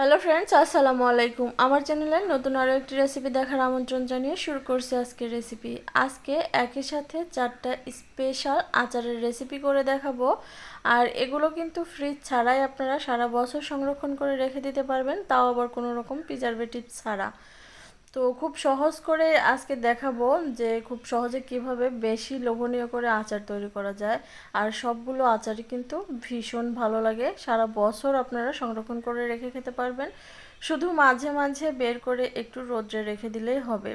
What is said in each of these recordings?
Hello friends আসসালামু আলাইকুম। আমার চ্যানেলে নতুন আরও একটি রেসিপি দেখার আমন্ত্রণ জানিয়ে শুরু করছি আজকের রেসিপি আজকে একই সাথে চারটা স্পেশাল আচারের রেসিপি করে দেখাবো। আর এগুলো কিন্তু ফ্রিজ ছাড়াই আপনারা সারা বছর সংরক্ষণ করে রেখে দিতে পারবেন, তাও আবার কোনো রকম প্রিজারভেটিভ ছাড়া। তো খুব সহজ করে আজকে দেখাবো যে খুব সহজে কীভাবে বেশি লোভনীয় করে আচার তৈরি করা যায়। আর সবগুলো আচারই কিন্তু ভীষণ ভালো লাগে। সারা বছর আপনারা সংরক্ষণ করে রেখে খেতে পারবেন। শুধু মাঝে মাঝে বের করে একটু রোদ্রে রেখে দিলেই হবে।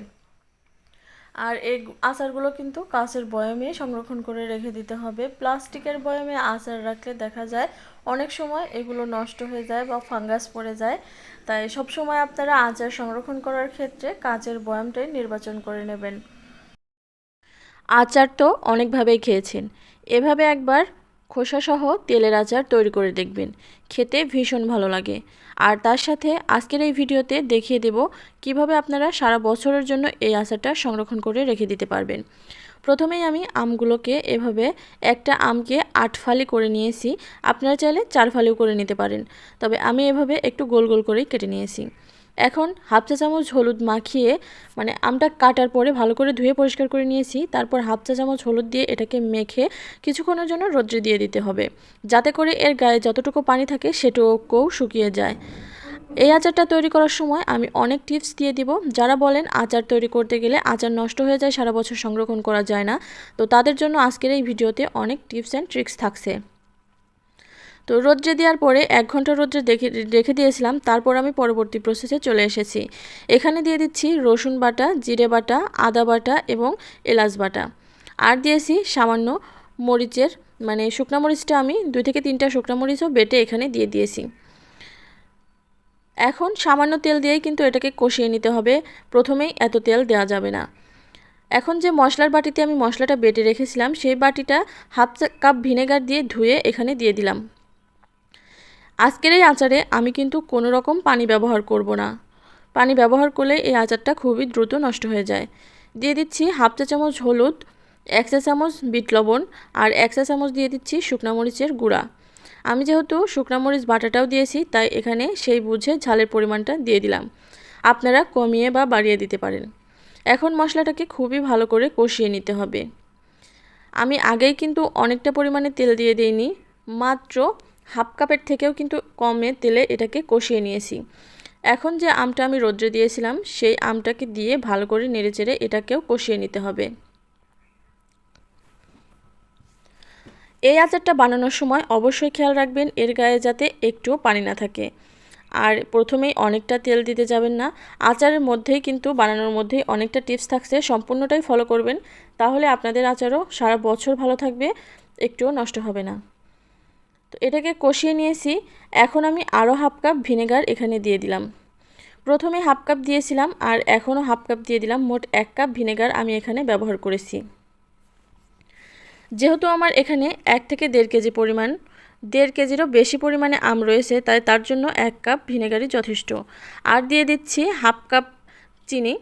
আর এই আচারগুলো কিন্তু কাঁচের বয়ামে সংরক্ষণ করে রেখে দিতে হবে। প্লাস্টিকের বয়মে আচার রাখলে দেখা যায় অনেক সময় এগুলো নষ্ট হয়ে যায় বা ফাঙ্গাস পড়ে যায়। তাই সব সময় আপনারা আচার সংরক্ষণ করার ক্ষেত্রে কাঁচের বয়ামটাই নির্বাচন করে নেবেন। আচার তো অনেকভাবেই খেয়েছেন। এভাবে একবার খোসাসহ তেলের আচার তৈরি করে দেখবেন। খেতে ভীষণ ভালো লাগে। আর তার সাথে আজকের এই ভিডিওতে দেখিয়ে দেব কীভাবে আপনারা সারা বছরের জন্য এই আচারটা সংরক্ষণ করে রেখে দিতে পারবেন। প্রথমেই আমি আমগুলোকে এভাবে একটা আমকে আট ফালি করে নিয়েছি। আপনারা চাইলে চার ফালিও করে নিতে পারেন। তবে আমি এভাবে একটু গোল গোল করেই কেটে নিয়েছি। এখন হাফ চা চামচ হলুদ মাখিয়ে মানে আমটা কাটার পরে ভালো করে ধুয়ে পরিষ্কার করে নিয়েছি। তারপর হাফ চা চামচ হলুদ দিয়ে এটাকে মেখে কিছুক্ষণের জন্য রোদ্রে দিয়ে দিতে হবে। যাতে করে এর গায়ে যতটুকু পানি থাকে সেটুকুও শুকিয়ে যায়। এই আচারটা তৈরি করার সময় আমি অনেক টিপস দিয়ে দিব। যারা বলেন আচার তৈরি করতে গেলে আচার নষ্ট হয়ে যায়, সারা বছর সংরক্ষণ করা যায় না, তো তাদের জন্য আজকের এই ভিডিওতে অনেক টিপস অ্যান্ড ট্রিক্স থাকছে। তো রোদ্রে দেওয়ার পরে এক ঘণ্টা রোদ্রে দেখে, রেখে দিয়েছিলাম, তারপর আমি পরবর্তী প্রসেসে চলে এসেছি। এখানে দিয়ে দিচ্ছি রসুন বাটা, জিরে বাটা, আদা বাটা এবং এলাচ বাটা। আর দিয়েছি সামান্য মরিচের মানে শুকনো মরিচটা আমি দুই থেকে তিনটা শুকনো মরিচও বেটে এখানে দিয়ে দিয়েছি। এখন সামান্য তেল দিয়েই কিন্তু এটাকে কষিয়ে নিতে হবে। প্রথমেই এত তেল দেওয়া যাবে না। এখন যে মশলার বাটিতে আমি মশলাটা বেটে রেখেছিলাম, সেই বাটিটা হাফ কাপ ভিনেগার দিয়ে ধুয়ে এখানে দিয়ে দিলাম। আজকের এই আচারে আমি কিন্তু কোনো রকম পানি ব্যবহার করব না। পানি ব্যবহার করলে এই আচারটা খুবই দ্রুত নষ্ট হয়ে যায়। দিয়ে দিচ্ছি হাফ চা চামচ হলুদ, এক চা চামচ বিট লবণ আর এক চা চামচ দিয়ে দিচ্ছি শুকনা মরিচের গুঁড়া। আমি যেহেতু শুকনা মরিচ বাটাটাও দিয়েছি, তাই এখানে সেই বুঝে ঝালের পরিমাণটা দিয়ে দিলাম। আপনারা কমিয়ে বা বাড়িয়ে দিতে পারেন। এখন মশলাটাকে খুবই ভালো করে কষিয়ে নিতে হবে। আমি আগেই কিন্তু অনেকটা পরিমাণে তেল দিয়ে দিইনি, মাত্র হাফ কাপের থেকেও কিন্তু কমে তেলে এটাকে কষিয়ে নিয়েছি। এখন যে আমটা আমি রোদ্রে দিয়েছিলাম, সেই আমটাকে দিয়ে ভালো করে নেড়ে চেড়ে এটাকেও কষিয়ে নিতে হবে। এই আচারটা বানানোর সময় অবশ্যই খেয়াল রাখবেন, এর গায়ে যাতে একটুও পানি না থাকে। আর প্রথমেই অনেকটা তেল দিতে যাবেন না। আচারের মধ্যেই কিন্তু, বানানোর মধ্যেই অনেকটা টিপস থাকছে, সম্পূর্ণটাই ফলো করবেন। তাহলে আপনাদের আচারও সারা বছর ভালো থাকবে, একটুও নষ্ট হবে না। তো এটাকে কষিয়ে নিয়েছি। এখন আমি আরও হাফ কাপ ভিনেগার এখানে দিয়ে দিলাম। প্রথমে হাফ কাপ দিয়েছিলাম আর এখনও হাফ কাপ দিয়ে দিলাম। মোট এক কাপ ভিনেগার আমি এখানে ব্যবহার করেছি। যেহেতু আমার এখানে এক থেকে দেড় কেজি পরিমাণ, দেড় কেজিরও বেশি পরিমাণে আম রয়েছে, তাই তার জন্য এক কাপ ভিনেগারই যথেষ্ট। আর দিয়ে দিচ্ছি হাফ কাপ চিনি।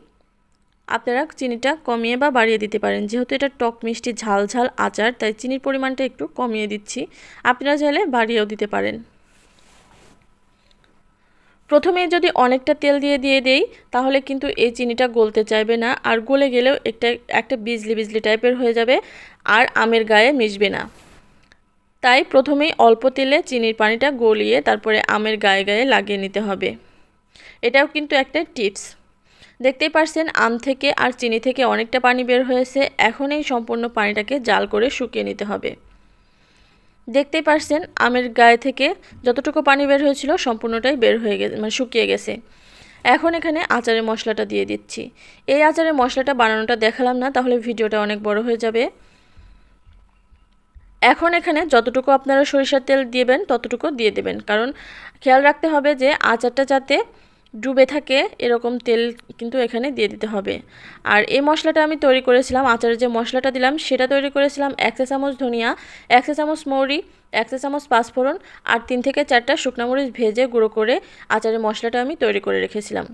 আপনারা চিনিটা কমিয়ে বা বাড়িয়ে দিতে পারেন। যেহেতু এটা টক মিষ্টি ঝাল ঝাল আচার, তাই চিনির পরিমাণটা একটু কমিয়ে দিচ্ছি। আপনারা চাইলে বাড়িয়েও দিতে পারেন। প্রথমে যদি অনেকটা তেল দিয়ে দিয়ে দেই, তাহলে কিন্তু এই চিনিটা গলতে চাইবে না। আর গলে গেলেও একটা একটা বিজলি বিজলি টাইপের হয়ে যাবে আর আমের গায়ে মিশবে না। তাই প্রথমেই অল্প তেলে চিনির পানিটা গলিয়ে তারপরে আমের গায়ে গায়ে লাগিয়ে নিতে হবে। এটাও কিন্তু একটা টিপস। দেখতেই পারছেন, আম থেকে আর চিনি থেকে অনেকটা পানি বের হয়েছে। এখন এই সম্পূর্ণ পানিটাকে জাল করে শুকিয়ে নিতে হবে। দেখতেই পারছেন, আমের গায়ে থেকে যতটুকু পানি বের হয়েছিল সম্পূর্ণটাই বের হয়ে গেছে মানে শুকিয়ে গেছে। এখন এখানে আচারের মশলাটা দিয়ে দিচ্ছি। এই আচারের মশলাটা বানানোটা দেখালাম না, তাহলে ভিডিওটা অনেক বড় হয়ে যাবে। এখন এখানে যতটুকু আপনারা সরিষার তেল দিবেন, ততটুকু দিয়ে দেবেন। কারণ খেয়াল রাখতে হবে যে আচারটা যাতে ডুবে থাকে, এরকম তেল কিন্তু এখানে দিয়ে দিতে হবে। আর এই মশলাটা আমি তৈরি করেছিলাম, আচারের যে মশলাটা দিলাম, সেটা তৈরি করেছিলাম এক চা চামচ ধনিয়া, এক চা চামচ মৌরি, এক চা চামচ পাঁচফোড়ন আর তিন থেকে চারটা শুকনো মরিচ ভেজে গুঁড়ো করে আচারের মশলাটা আমি তৈরি করে রেখেছিলাম।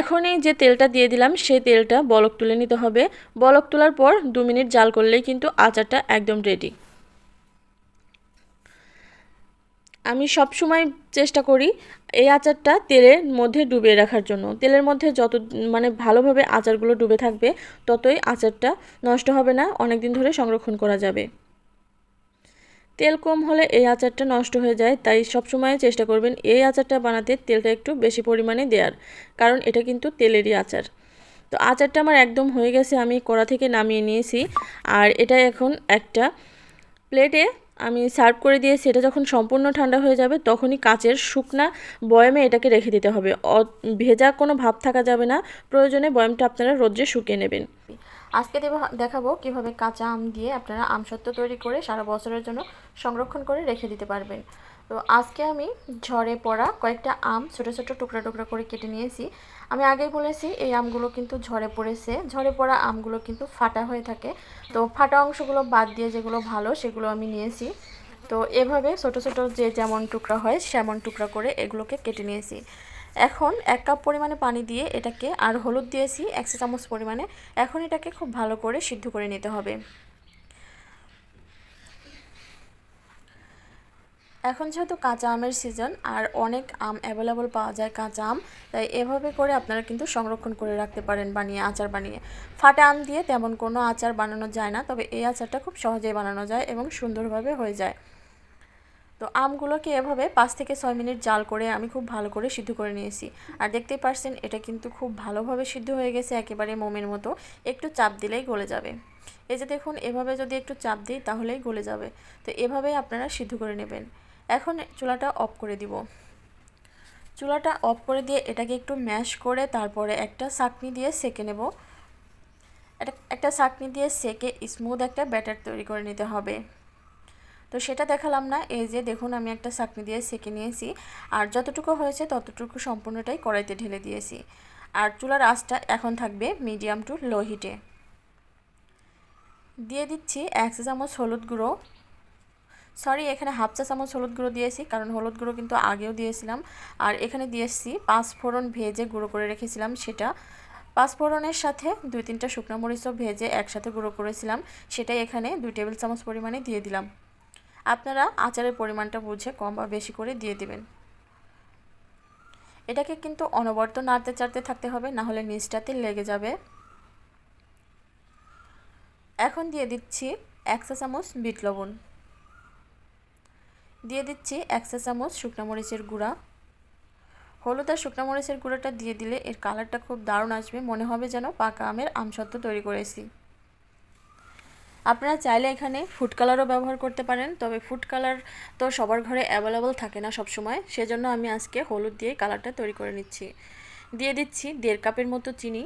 এখনই যে তেলটা দিয়ে দিলাম, সেই তেলটা বলক তুলে নিতে হবে। বলক তোলার পর দু মিনিট জাল করলেই কিন্তু আচারটা একদম রেডি আমি সব সময় চেষ্টা করি এই আচারটা তেলের মধ্যে ডুবিয়ে রাখার জন্য। তেলের মধ্যে যত মানে ভালোভাবে আচারগুলো ডুবে থাকবে, ততই আচারটা নষ্ট হবে না অনেক দিন ধরে সংরক্ষণ করা যাবে। তেল কম হলে এই আচারটা নষ্ট হয়ে যায়, তাই সবসময় চেষ্টা করবেন এই আচারটা বানাতে তেলটা একটু বেশি পরিমাণে দেওয়ার কারণ এটা কিন্তু তেলেরই আচার। তো আচারটা আমার একদম হয়ে গেছে, আমি কড়া থেকে নামিয়ে নিয়েছি, আর এটা এখন একটা প্লেটে আমি সার্ভ করে দিয়ে সেটা যখন সম্পূর্ণ ঠান্ডা হয়ে যাবে, তখনই কাচের শুকনা বয়মে এটাকে রেখে দিতে হবে। ভেজা কোনো ভাব থাকা যাবে না। প্রয়োজনে বয়মটা আপনারা রোদ্রে শুকিয়ে নেবেন। আজকে দেখাবো কীভাবে কাঁচা আম দিয়ে আপনারা আমসত্ত্ব তৈরি করে সারা বছরের জন্য সংরক্ষণ করে রেখে দিতে পারবেন। তো আজকে আমি ঝড়ে পড়া কয়েকটা আম ছোটো ছোটো টুকরা টুকরা করে কেটে নিয়েছি। আমি আগেই বলেছি, এই আমগুলো কিন্তু ঝরে পড়েছে। ঝরে পড়া আমগুলো কিন্তু ফাটা হয়ে থাকে। তো ফাটা অংশগুলো বাদ দিয়ে যেগুলো ভালো, সেগুলো আমি নিয়েছি। তো এভাবে ছোট ছোট যে যেমন টুকরা হয়, সেমন টুকরা করে এগুলোকে কেটে নিয়েছি। এখন এক কাপ পরিমাণে পানি দিয়ে এটাকে আর হলুদ দিয়েছি একশো চামচ পরিমাণে। এখন এটাকে খুব ভালো করে সিদ্ধ করে নিতে হবে। এখন যেহেতু কাঁচা আমের সিজন আর অনেক আম অ্যাভেলেবল পাওয়া যায় কাঁচা আম, তাই এভাবে করে আপনারা কিন্তু সংরক্ষণ করে রাখতে পারেন বানিয়ে, আচার বানিয়ে। ফাটা আম দিয়ে তেমন কোনো আচার বানানো যায় না, তবে এই আচারটা খুব সহজেই বানানো যায় এবং সুন্দরভাবে হয়ে যায়। তো আমগুলোকে এভাবে পাঁচ থেকে ছয় মিনিট জাল করে আমি খুব ভালো করে সিদ্ধ করে নিয়েছি। আর দেখতেই পারছেন, এটা কিন্তু খুব ভালোভাবে সিদ্ধ হয়ে গেছে, একেবারে মোমের মতো। একটু চাপ দিলেই গলে যাবে। এই যে দেখুন, এভাবে যদি একটু চাপ দিই, তাহলেই গলে যাবে। তো এভাবেই আপনারা সিদ্ধ করে নেবেন। এখন চুলাটা অফ করে দিব। চুলাটা অফ করে দিয়ে এটাকে একটু ম্যাশ করে তারপরে একটা চাকনি দিয়ে সেকে নেব। একটা চাকনি দিয়ে সেকে স্মুথ একটা ব্যাটার তৈরি করে নিতে হবে। তো সেটা দেখালাম না, এই যে দেখুন আমি একটা চাকনি দিয়ে সেকে নিয়েছি। আর যতটুকু হয়েছে ততটুকু সম্পূর্ণটাই কড়াইতে ঢেলে দিয়েছি। আর চুলার আঁচটা এখন থাকবে মিডিয়াম টু লো হিটে দিয়ে দিচ্ছি এক চামচ হলুদ গুঁড়ো। সরি এখানে হাফ চা চামচ হলুদ গুঁড়ো দিয়েছি, কারণ হলুদ গুঁড়ো কিন্তু আগেও দিয়েছিলাম। আর এখানে দিয়েছি পাঁচ ফোড়ন ভেজে গুঁড়ো করে রেখেছিলাম সেটা। পাঁচফোড়নের সাথে দুই তিনটা শুকনো মরিচও ভেজে একসাথে গুঁড়ো করেছিলাম, সেটাই এখানে দুই টেবিল চামচ পরিমাণে দিয়ে দিলাম। আপনারা আচারের পরিমাণটা বুঝে কম বা বেশি করে দিয়ে দিবেন। এটাকে কিন্তু অনবর্ত নাড়তে চাড়তে থাকতে হবে, না হলে নিচটাতে লেগে যাবে। এখন দিয়ে দিচ্ছি এক চা চামচ বিট লবণ। দিয়ে দিচ্ছি এক চা চামচ শুকনো মরিচের গুঁড়া। হলুদ আর শুকনো মরিচের গুঁড়োটা দিয়ে দিলে এর কালারটা খুব দারুণ আসবে, মনে হবে যেন পাকা আমের আমসত্ত্ব তৈরি করেছি। আপনারা চাইলে এখানে ফুড কালারও ব্যবহার করতে পারেন, তবে ফুড কালার তো সবার ঘরে অ্যাভেলেবল থাকে না সব সময় সেজন্য আমি আজকে হলুদ দিয়ে কালারটা তৈরি করে নিচ্ছি। দিয়ে দিচ্ছি দেড় কাপের মতো চিনি।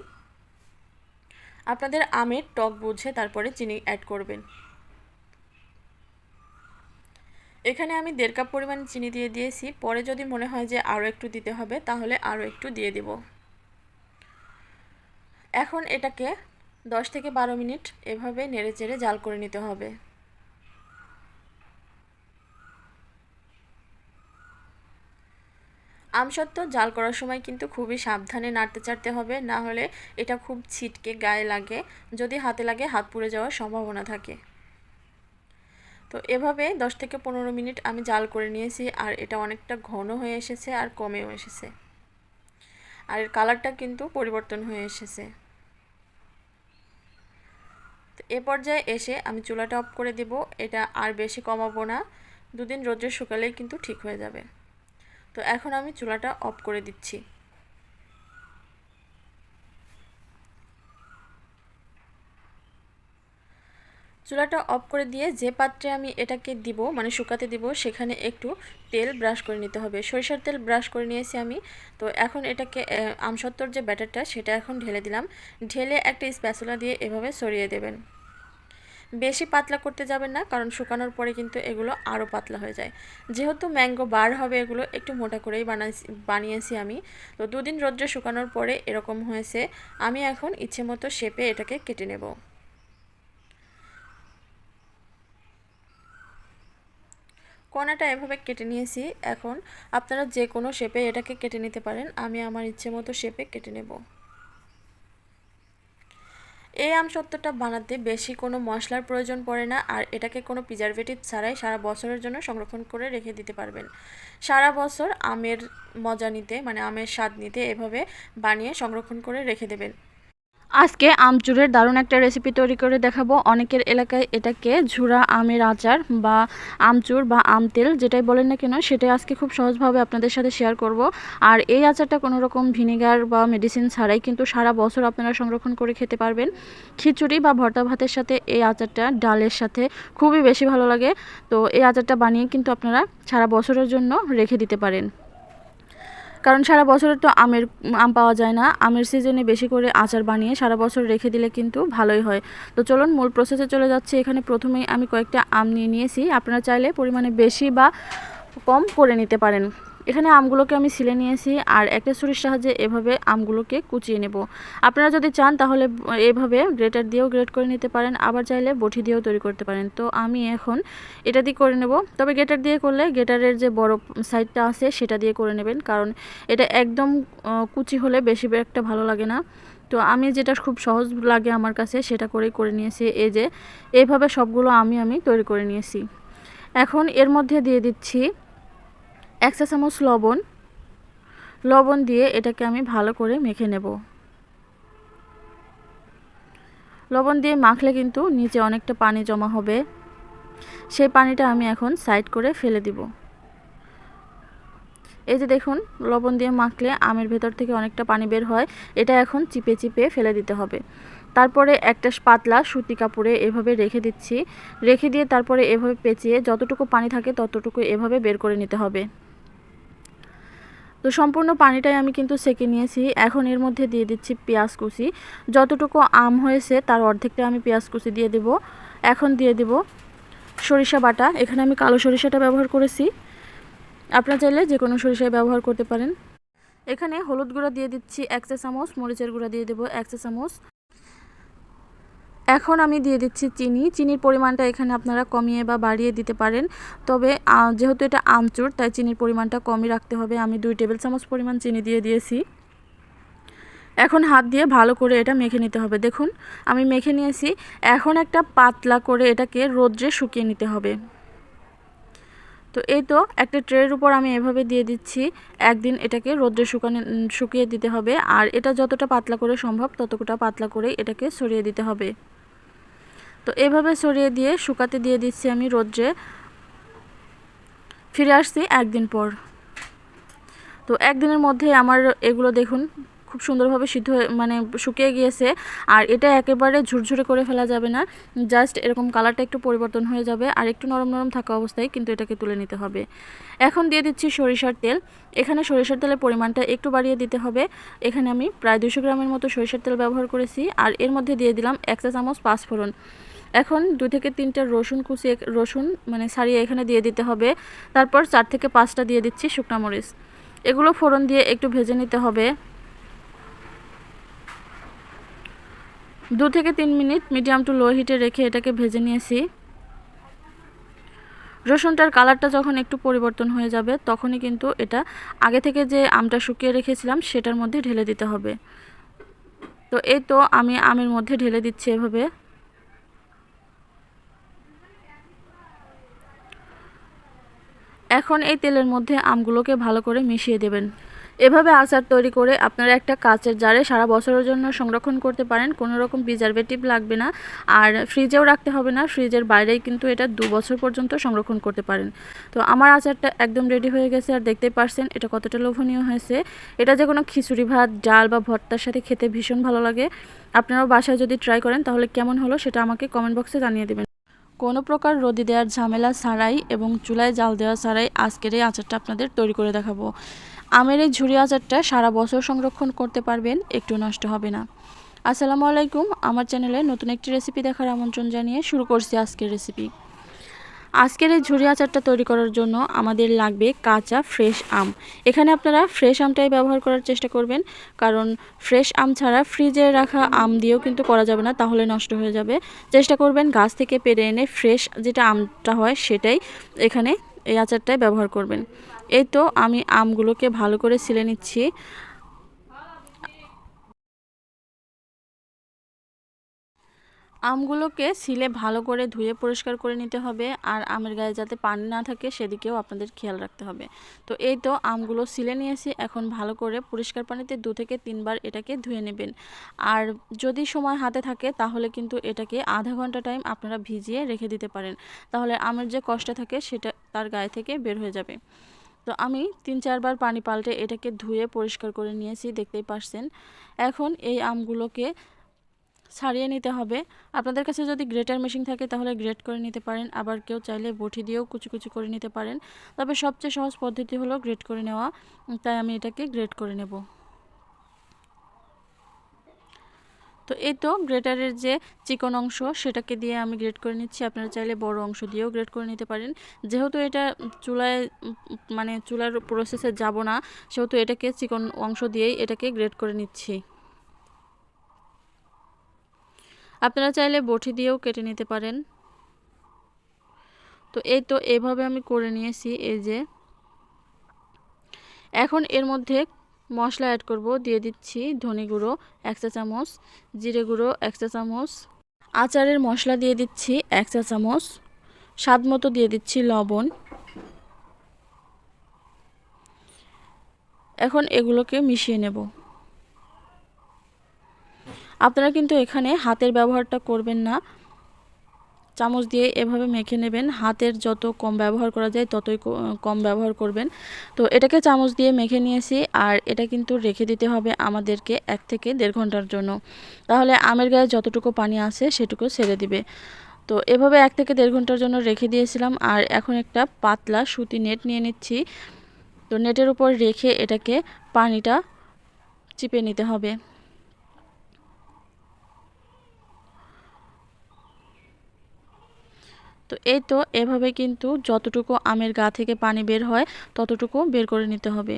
আপনাদের আমের টক বুঝে তারপরে চিনি অ্যাড করবেন। এখানে আমি দেড় কাপ পরিমাণ চিনি দিয়ে দিয়েছি। পরে যদি মনে হয় যে আরও একটু দিতে হবে, তাহলে আরও একটু দিয়ে দেব। এখন এটাকে দশ থেকে বারো মিনিট এভাবে নেড়ে চেড়ে জাল করে নিতে হবে। আমসত্ত্ব জাল করার সময় কিন্তু খুবই সাবধানে নাড়তে চাড়তে হবে, না হলে এটা খুব ছিটকে গায়ে লাগে। যদি হাতে লাগে, হাত পুড়ে যাওয়ার সম্ভাবনা থাকে। তো এভাবে দশ থেকে পনেরো মিনিট আমি জাল করে নিয়েছি আর এটা অনেকটা ঘন হয়ে এসেছে আর কমেও এসেছে। আর এর কালারটা কিন্তু পরিবর্তন হয়ে এসেছে। তো এ পর্যায়ে এসে আমি চুলাটা অফ করে দেব। এটা আর বেশি কমাবো না। দুদিন রোদ্রে শুকালেই কিন্তু ঠিক হয়ে যাবে। তো এখন আমি চুলাটা অফ করে দিচ্ছি। চুলাটা অফ করে দিয়ে যে পাত্রে আমি এটাকে দিব মানে শুকাতে দিব, সেখানে একটু তেল ব্রাশ করে নিতে হবে। সরিষার তেল ব্রাশ করে নিয়েছি আমি। তো এখন এটাকে আমসত্তর যে ব্যাটারটা, সেটা এখন ঢেলে দিলাম। ঢেলে একটা স্প্যাচুলা দিয়ে এভাবে সরিয়ে দেবেন। বেশি পাতলা করতে যাবেন না, কারণ শুকানোর পরে কিন্তু এগুলো আরও পাতলা হয়ে যায়। যেহেতু ম্যাঙ্গো বার হবে, এগুলো একটু মোটা করেই বানাইছি, বানিয়েছি আমি। তো দুদিন রোদ্রে শুকানোর পরে এরকম হয়েছে। আমি এখন ইচ্ছে মতো শেপে এটাকে কেটে নেব। কোনাটা এভাবে কেটে নিয়েছি। এখন আপনারা যে কোনো শেপে এটাকে কেটে নিতে পারেন। আমি আমার ইচ্ছে মতো শেপে কেটে নেব। এই আমসত্ত্বটা বানাতে বেশি কোনো মশলার প্রয়োজন পড়ে না। আর এটাকে কোনো প্রিজারভেটিভ ছাড়াই সারা বছরের জন্য সংরক্ষণ করে রেখে দিতে পারবেন। সারা বছর আমের মজা নিতে মানে আমের স্বাদ নিতে এভাবে বানিয়ে সংরক্ষণ করে রেখে দেবেন। আজকে আমচুরের দারুণ একটা রেসিপি তৈরি করে দেখাবো। অনেকের এলাকায় এটাকে ঝুরা আমের আচার বা আমচুর বা আম তেল যেটাই বলেন না কেন সেটাই আজকে খুব সহজভাবে আপনাদের সাথে শেয়ার করব। আর এই আচারটা কোনো রকম ভিনেগার বা মেডিসিন ছাড়াই কিন্তু সারা বছর আপনারা সংরক্ষণ করে খেতে পারবেন। খিচুড়ি বা ভর্তা ভাতের সাথে এই আচারটা ডালের সাথে খুবই বেশি ভালো লাগে। তো এই আচারটা বানিয়ে কিন্তু আপনারা সারা বছরের জন্য রেখে দিতে পারেন। কারণ সারা বছরে তো আমের, আম পাওয়া যায় না। আমের সিজনে বেশি করে আচার বানিয়ে সারা বছর রেখে দিলে কিন্তু ভালোই হয়। তো চলুন মূল প্রসেসে চলে যাচ্ছে। এখানে প্রথমেই আমি কয়েকটা আম নিয়ে নিয়েছি। আপনারা চাইলে পরিমাণে বেশি বা কম করে নিতে পারেন। এখানে আমগুলোকে আমি ছিলে নিয়েছি আর একটা ছুরির সাহায্যে এভাবে আমগুলোকে কুচিয়ে নেব। আপনারা যদি চান তাহলে এভাবে গ্রেটার দিয়েও গ্রেট করে নিতে পারেন, আবার চাইলে বটি দিয়েও তৈরি করতে পারেন। তো আমি এখন এটা দিয়ে করে নেব। তবে গ্রেটার দিয়ে করলে গ্রেটারের যে বড় সাইডটা আছে সেটা দিয়ে করে নেবেন, কারণ এটা একদম কুচি হলে বেশি একটা ভালো লাগে না। তো আমি যেটা খুব সহজ লাগে আমার কাছে সেটা করেই করে নিয়েছি। এই যে এইভাবে সবগুলো আমি আমি তৈরি করে নিয়েছি। এখন এর মধ্যে দিয়ে দিচ্ছি এক চা চামচ লবণ লবণ দিয়ে এটাকে আমি ভালো করে মেখে নেব। লবণ দিয়ে মাখলে কিন্তু নিচে অনেকটা পানি জমা হবে। সেই পানিটা আমি এখন সাইড করে ফেলে দিব। এই যে দেখুন, লবণ দিয়ে মাখলে আমের ভেতর থেকে অনেকটা পানি বের হয়, এটা এখন চিপে চিপে ফেলে দিতে হবে। তারপরে একটা পাতলা সুতি কাপড়ে এভাবে রেখে দিচ্ছি। রেখে দিয়ে তারপরে এভাবে পেঁচিয়ে যতটুকু পানি থাকে ততটুকু এভাবে বের করে নিতে হবে। তো সম্পূর্ণ পানিটাই আমি কিন্তু সেকে নিয়েছি। এখন এর মধ্যে দিয়ে দিচ্ছি পেঁয়াজ কুচি। যতটুকু আম হয়েছে তার অর্ধেকটা আমি পেঁয়াজ কুচি দিয়ে দেব। এখন দিয়ে দেব সরিষা বাটা। এখানে আমি কালো সরিষাটা ব্যবহার করেছি। আপনারা চাইলে যে কোনো সরিষায় ব্যবহার করতে পারেন। এখানে হলুদ গুঁড়া দিয়ে দিচ্ছি এক চা চামচ মরিচের গুঁড়া দিয়ে দেবো এক চা চামচ এখন আমি দিয়ে দিচ্ছি চিনি। চিনির পরিমাণটা এখানে আপনারা কমিয়ে বা বাড়িয়ে দিতে পারেন। তবে যেহেতু এটা আমচুর তাই চিনির পরিমাণটা কমই রাখতে হবে। আমি দুই টেবিল চামচ পরিমাণ চিনি দিয়ে দিয়েছি। এখন হাত দিয়ে ভালো করে এটা মেখে নিতে হবে। দেখুন, আমি মেখে নিয়েছি। এখন একটা পাতলা করে এটাকে রোদ্রে শুকিয়ে নিতে হবে। তো এই তো, একটা ট্রের উপর আমি এভাবে দিয়ে দিচ্ছি। একদিন এটাকে রোদ্রে শুকানো, শুকিয়ে দিতে হবে। আর এটা যতটা পাতলা করে সম্ভব, ততটা পাতলা করে এটাকে সরিয়ে দিতে হবে। তো এভাবে সরিয়ে দিয়ে শুকাতে দিয়ে দিচ্ছি আমি রোদ্রে। ফিরে আসছি একদিন পর। তো একদিনের মধ্যে আমার এগুলো দেখুন খুব সুন্দরভাবে সিদ্ধ মানে শুকিয়ে গিয়েছে। আর এটা একেবারে ঝুরঝুরে করে ফেলা যাবে না। জাস্ট এরকম কালারটা একটু পরিবর্তন হয়ে যাবে আর একটু নরম নরম থাকা অবস্থায় কিন্তু এটাকে তুলে নিতে হবে। এখন দিয়ে দিচ্ছি সরিষার তেল। এখানে সরিষার তেলের পরিমাণটা একটু বাড়িয়ে দিতে হবে। এখানে আমি প্রায় দুশো গ্রামের মতো সরিষার তেল ব্যবহার করেছি। আর এর মধ্যে দিয়ে দিলাম এক চা চামচ পাঁচফোড়ন। এখন দু থেকে তিনটা রসুন কুচি রসুন মানে সারিয়ে এখানে দিয়ে দিতে হবে। তারপর চার থেকে পাঁচটা দিয়ে দিচ্ছি শুকনা মরিচ। এগুলো ফোড়ন দিয়ে একটু ভেজে নিতে হবে। দু থেকে তিন মিনিট মিডিয়াম টু লো হিটে রেখে এটাকে ভেজে নিয়েছি। রসুনটার কালারটা যখন একটু পরিবর্তন হয়ে যাবে, তখনই কিন্তু এটা আগে থেকে যে আমটা শুকিয়ে রেখেছিলাম, সেটার মধ্যে ঢেলে দিতে হবে। তো এই তো আমি আমের মধ্যে ঢেলে দিচ্ছি এভাবে। এখন এই তেলের মধ্যে আমগুলোকে ভালো করে মিশিয়ে দেবেন। এভাবে আচার তৈরি করে আপনারা একটা কাচের জারে সারা বছরের জন্য সংরক্ষণ করতে পারেন। কোনো রকম প্রিজারভেটিভ লাগবে না। আর ফ্রিজেও রাখতে হবে না। ফ্রিজের বাইরেই কিন্তু এটা দু বছর পর্যন্ত সংরক্ষণ করতে পারেন। তো আমার আচারটা একদম রেডি হয়ে গেছে। আর দেখতেই পারছেন, এটা কতটা লোভনীয় হয়েছে। এটা যে কোনো খিচুড়ি, ভাত, ডাল বা ভর্তার সাথে খেতে ভীষণ ভালো লাগে। আপনারাও বাসায় যদি ট্রাই করেন, তাহলে কেমন হলো সেটা আমাকে কমেন্ট বক্সে জানিয়ে দেবেন। কোনো প্রকার রোদি দেওয়ার ঝামেলা ছাড়াই এবং চুলায় জাল দেওয়া ছাড়াই আজকের এই আচারটা আপনাদের তৈরি করে দেখাবো। আমের এই ঝুড়ি আচারটা সারা বছর সংরক্ষণ করতে পারবেন, একটু নষ্ট হবে না। আসসালামু আলাইকুম, আমার চ্যানেলে নতুন একটি রেসিপি দেখার আমন্ত্রণ জানিয়ে শুরু করছি আজকের রেসিপি আজকের এই ঝুড়ি আচারটা তৈরি করার জন্য আমাদের লাগবে কাঁচা ফ্রেশ আম। এখানে আপনারা ফ্রেশ আমটাই ব্যবহার করার চেষ্টা করবেন, কারণ ফ্রেশ আম ছাড়া ফ্রিজে রাখা আম দিয়েও কিন্তু করা যাবে না, তাহলে নষ্ট হয়ে যাবে। চেষ্টা করবেন গাছ থেকে পেরে এনে ফ্রেশ যেটা আমটা হয় সেটাই এখানে এই আচারটাই ব্যবহার করবেন। এই তো আমি আমগুলোকে ভালো করে ছিলে নিচ্ছি। আমগুলোকে সিলে ভালো করে ধুয়ে পরিষ্কার করে নিতে হবে আর আমের গায়ে যাতে পানি না থাকে সেদিকেও আপনাদের খেয়াল রাখতে হবে। তো এই তো আমগুলো সিলে নিয়েছি, এখন ভালো করে পরিষ্কার পানিতে দু থেকে তিনবার এটাকে ধুয়ে নেবেন। আর যদি সময় হাতে থাকে তাহলে কিন্তু এটাকে আধা ঘণ্টা টাইম আপনারা ভিজিয়ে রেখে দিতে পারেন। তাহলে আমের যে কষ্ট থাকে সেটা তার গায়ে থেকে বের হয়ে যাবে। তো আমি তিন চারবার পানি পাল্টে এটাকে ধুয়ে পরিষ্কার করে নিয়েছি, দেখতেই পারছেন। এখন এই আমগুলোকে ছাড়িয়ে নিতে হবে। আপনাদের কাছে যদি গ্রেটার মেশিন থাকে তাহলে গ্রেট করে নিতে পারেন, আবার কেউ চাইলে বটি দিয়েও কুচি কুচি করে নিতে পারেন। তবে সবচেয়ে সহজ পদ্ধতি হলো গ্রেট করে নেওয়া, তাই আমি এটাকে গ্রেট করে নেব। তো এই তো গ্রেটারের যে চিকন অংশ সেটাকে দিয়ে আমি গ্রেট করে নিচ্ছি। আপনারা চাইলে বড় অংশ দিয়েও গ্রেট করে নিতে পারেন। যেহেতু এটা চুলায় মানে চুলার প্রসেসে যাব না, সেহেতু এটাকে চিকন অংশ দিয়েই এটাকে গ্রেট করে নিচ্ছি। আপনারা চাইলে বটি দিয়েও কেটে নিতে পারেন। তো এই তো এভাবে আমি করে নিয়েছি, এই যে। এখন এর মধ্যে মশলা অ্যাড করব, দিয়ে দিচ্ছি ধনে গুঁড়ো, এক চা চামচ, জিরে গুঁড়ো, এক চা চামচ। আচারের মশলা দিয়ে দিচ্ছি এক চা চামচ, স্বাদ মতো দিয়ে দিচ্ছি লবণ। এখন এগুলোকে মিশিয়ে নেব। আপনারা কিন্তু এখানে হাতের ব্যবহারটা করবেন না। চামচ দিয়ে এভাবে মেখে নেবেন। হাতের যত কম ব্যবহার করা যায় ততই কম ব্যবহার করবেন। তো এটাকে চামচ দিয়ে মেখে নিয়েছি আর এটা কিন্তু রেখে দিতে হবে আমাদেরকে এক থেকে দেড় ঘণ্টার জন্য। তাহলে আমের গায়ে যতটুকু পানি আছে সেটুকু ছেড়ে দিবে। তো এভাবে এক থেকে দেড় ঘণ্টার জন্য রেখে দিয়েছিলাম আর এখন একটা পাতলা সুতি নেট নিয়ে নিচ্ছি। তো নেটের উপর রেখে এটাকে পানিটা চিপে নিতে হবে। তো এই তো এভাবে কিন্তু যতটুকু আমের গা থেকে পানি বের হয়, ততটুকু বের করে নিতে হবে।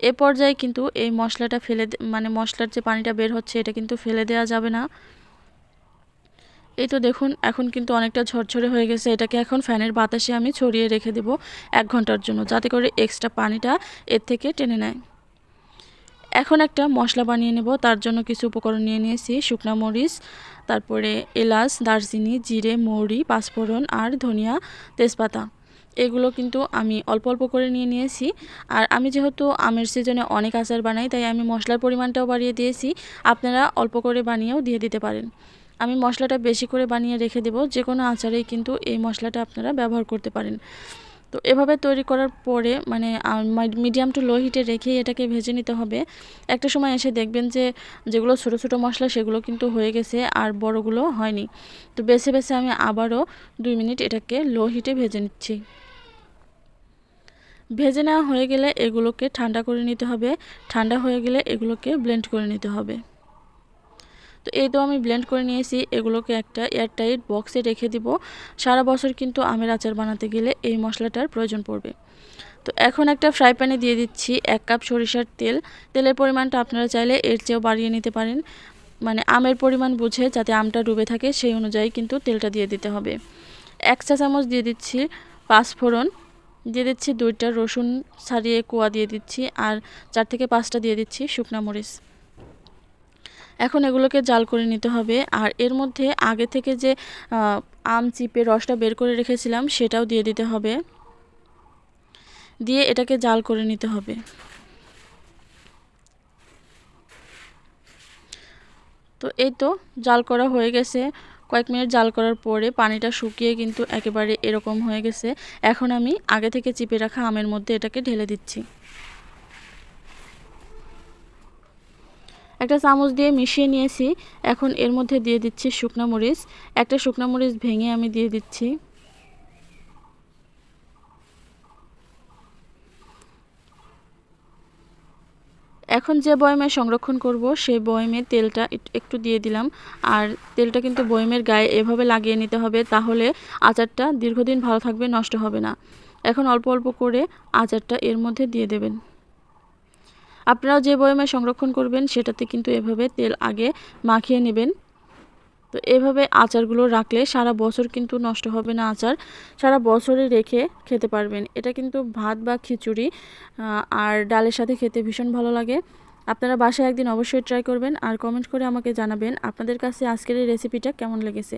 এ পর্যায়ে কিন্তু এই মশলাটা ফেলে মানে মশলার যে পানিটা বের হচ্ছে, এটা কিন্তু ফেলে দেওয়া যাবে না। এই তো দেখুন, এখন কিন্তু অনেকটা ঝরঝরে হয়ে গেছে। এটাকে এখন ফ্যানের বাতাসে আমি ছড়িয়ে রেখে দেব এক ঘণ্টার জন্য, যাতে করে এক্সট্রা পানিটা এর থেকে টেনে নেয়। এখন একটা মশলা বানিয়ে নেব। তার জন্য কিছু উপকরণ নিয়ে নিয়েছি। শুকনা মরিচ, তারপরে এলাচ, দারচিনি, জিরে, মৌরি, পাঁচফোড়ন আর ধনিয়া তেজপাতা। এগুলো কিন্তু আমি অল্প অল্প করে নিয়ে নিয়েছি। আর আমি যেহেতু আমের সিজনে অনেক আচার বানাই, তাই আমি মশলার পরিমাণটাও বাড়িয়ে দিয়েছি। আপনারা অল্প করে বানিয়েও দিয়ে দিতে পারেন। আমি মশলাটা বেশি করে বানিয়ে রেখে দেব। যে কোনো আচারেই কিন্তু এই মশলাটা আপনারা ব্যবহার করতে পারেন। তো এভাবে তৈরি করার পরে মানে মিডিয়াম টু লো হিটে রেখে এটাকে ভেজে নিতে হবে। একটা সময় এসে দেখবেন যে যেগুলো ছোটো ছোটো মশলা সেগুলো কিন্তু হয়ে গেছে আর বড়গুলো হয়নি। তো বেছে বেছে আমি আবারও দুই মিনিট এটাকে লো হিটে ভেজে নিচ্ছি। ভেজে নেওয়া হয়ে গেলে এগুলোকে ঠান্ডা করে নিতে হবে। ঠান্ডা হয়ে গেলে এগুলোকে ব্লেন্ড করে নিতে হবে। তো এই তো আমি ব্লেন্ড করে নিয়েছি। এগুলোকে একটা এয়ারটাইট বক্সে রেখে দিব। সারা বছর কিন্তু আমের আচার বানাতে গেলে এই মশলাটার প্রয়োজন পড়বে। তো এখন একটা ফ্রাই প্যানে দিয়ে দিচ্ছি এক কাপ সরিষার তেল। তেলের পরিমাণটা আপনারা চাইলে এর চেয়েও বাড়িয়ে নিতে পারেন। মানে আমের পরিমাণ বুঝে যাতে আমটা ডুবে থাকে সেই অনুযায়ী কিন্তু তেলটা দিয়ে দিতে হবে। এক চা চামচ দিয়ে দিচ্ছি পাঁচফোড়ন দিয়ে দিচ্ছি দুইটা রসুন ছাড়িয়ে কোয়া দিয়ে দিচ্ছি। আর চার থেকে পাঁচটা দিয়ে দিচ্ছি শুকনা মরিচ। এখন এগুলোকে জাল করে নিতে হবে। আর এর মধ্যে আগে থেকে যে আম চিপে রসটা বের করে রেখেছিলাম, সেটাও দিয়ে দিতে হবে। দিয়ে এটাকে জাল করে নিতে হবে। তো এই তো জাল করা হয়ে গেছে। কয়েক মিনিট জাল করার পরে পানিটা শুকিয়ে কিন্তু একেবারে এরকম হয়ে গেছে। এখন আমি আগে থেকে চিপে রাখা আমের মধ্যে এটাকে ঢেলে দিচ্ছি। একটা চামচ দিয়ে মিশিয়ে নিয়েছি। এখন এর মধ্যে দিয়ে দিচ্ছি শুকনা মরিচ। একটা শুকনা মরিচ ভেঙে আমি দিয়ে দিচ্ছি। এখন যে বয়মে সংরক্ষণ করব, সেই বয়মে তেলটা একটু দিয়ে দিলাম। আর তেলটা কিন্তু বয়মের গায়ে এভাবে লাগিয়ে নিতে হবে, তাহলে আচারটা দীর্ঘদিন ভালো থাকবে, নষ্ট হবে না। এখন অল্প অল্প করে আচারটা এর মধ্যে দিয়ে দেবেন। আপনারাও যে বয়মে সংরক্ষণ করবেন, সেটাতে কিন্তু এভাবে তেল আগে মাখিয়ে নেবেন। তো এভাবে আচারগুলো রাখলে সারা বছর কিন্তু নষ্ট হবে না আচার। সারা বছরে রেখে খেতে পারবেন। এটা কিন্তু ভাত বা খিচুড়ি আর ডালের সাথে খেতে ভীষণ ভালো লাগে। আপনারা বাসায় একদিন অবশ্যই ট্রাই করবেন, আর কমেন্ট করে আমাকে জানাবেন আপনাদের কাছে আজকের এই রেসিপিটা কেমন লেগেছে।